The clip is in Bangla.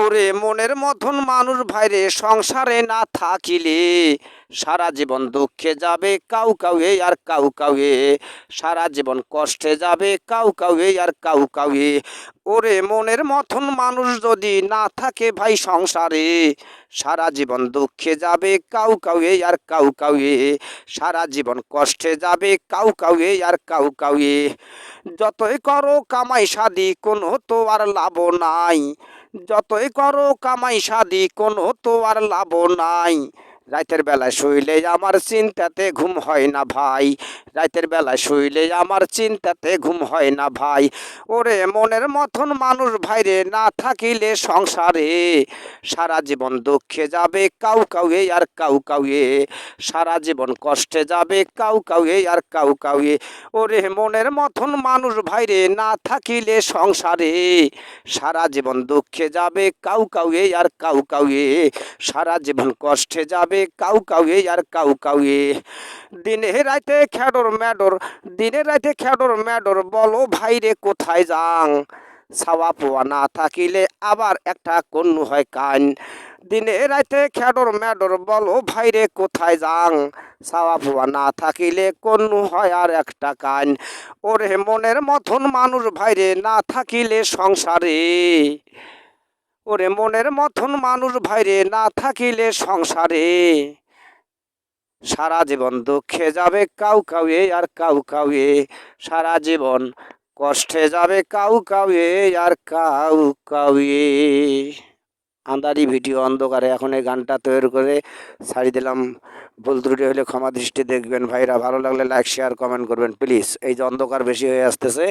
ওরে মনের মতন মানুষ ভাইরে সংসারে না থাকিলে সারা জীবন দুঃখে যাবে, কাউ কাউয়ে আর কাউ কাউয়ে। সারা জীবন কষ্টে যাবে, কাউ কাউয়ে আর কাউ কাউয়ে। ওরে মনের মতন মানুষ যদি না থাকে ভাই সংসারে, সারা জীবন দুঃখে যাবে, কাউ কাউয়ে আর কাউ কাউয়ে। সারা জীবন কষ্টে যাবে, কাউ কাউয়ে আর কাউ কাউয়ে। যতই করো কামাই সাদি, কোনো তো আর লাভ নাই। যতই করো কামাই সাদি, কোনো তো আর লাভ নাই। রাতের বেলায় শুইলে আমার চিন্তাতে ঘুম হয় না ভাই। রাতের বেলায় শুইলে আমার চিন্তাতে ঘুম হয় না ভাই। ওরে মনের মতন মানুষ ভাইরে না থাকিলে সংসারে সারা জীবন দুঃখে যাবে কাউ কাউয়ে আর কাউ কাউয়ে। সারা জীবন কষ্টে যাবে কাউ কাউয়ে আর কাউ কাউয়ে। ওরে মনের মতন মানুষ ভাইরে না থাকিলে সংসারে সারা জীবন দুঃখে যাবে কাউ কাউয়ে আর কাউ কাউয়ে। সারা জীবন কষ্টে যাবে কাউ কাউয়ে আর কাউ কাউয়ে। দিনে রাতে খেডর ম্যাডর, দিনে রাতে খেডর ম্যাডর, বলো ভাইরে কোথায় যাং? ছাওয়া পোয়া না থাকিলে আবার একটা কন্যু হয় কান। দিনে রাতে খেডর ম্যাডর, বলো ভাইরে কোথায় যাং? ছাওয়া পোয়া না থাকিলে কন্যু হয় আর একটা কান। ওরে মনের মতন মানুষ ভাইরে, না থাকিলে সংসারে। ওরে মনের মতন মানুষ ভাইরে, না থাকিলে সংসারে। সারা জীবন দুঃখে যাবে কাউ কাউয়ে আর কাউ কাউয়ে। সারা জীবন কষ্টে যাবে কাউ কাউয়ে আর কাউ কাউয়ে। আন্দারি ভিডিও অন্ধকারে এখন এই গানটা তৈরি করে ছাড়ি দিলাম। ভুল ত্রুটি হলে ক্ষমা দৃষ্টি দেখবেন। ভাইরা ভালো লাগলে লাইক শেয়ার কমেন্ট করবেন প্লিজ এই যে অন্ধকার বেশি হয়ে আসতেছে